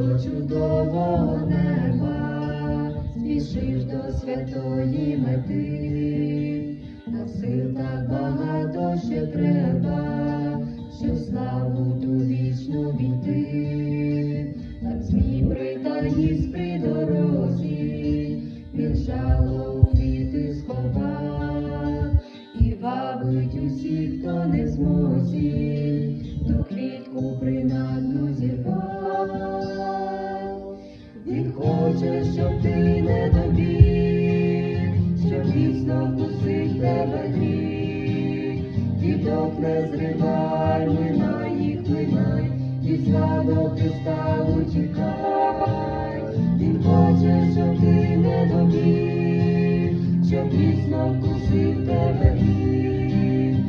до чудового неба, спішиш до святої мети, на сил так багато ще треба, щоб славу ту вічну війти, так змій притаїсь при дорозі, він жало у сховав, і вабить усіх, хто не змозі, до квітку принад. Хоче, щоб ти не добіг, щоб міцно вкусив тебе гріх. Діток не зривай, минай їх минай, від зла Христа утікай. Він хоче, щоб ти не добіг, щоб міцно вкусив тебе.